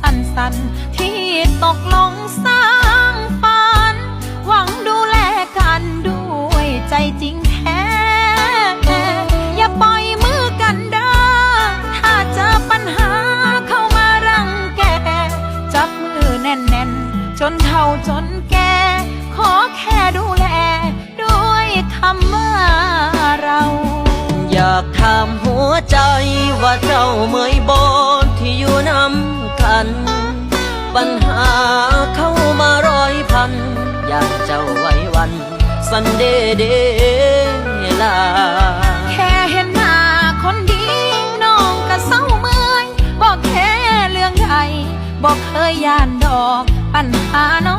สั้นๆ ที่ตกลงสร้างฝัน หวังดูแลกันด้วยใจจริงแท้อย่าปล่อยมือกันเด้อถ้าเจอปัญหาเข้ามารังแก จับมือแน่นๆ จนเท่าจนแก ขอแค่ดูแล ด้วยคำว่าเรา อยากถามหัวใจว่าเจ้าเมื่อยบ่ กัน ปัญหาเข้ามาร้อยพัน อยากเจ้าไว้วัน สันเดเดลา แค่เห็นหน้าคนดีน้องก็เศร้าเมื่อยบอกแค่เรื่องใดบอกเคยยานดอก ปัญหาน้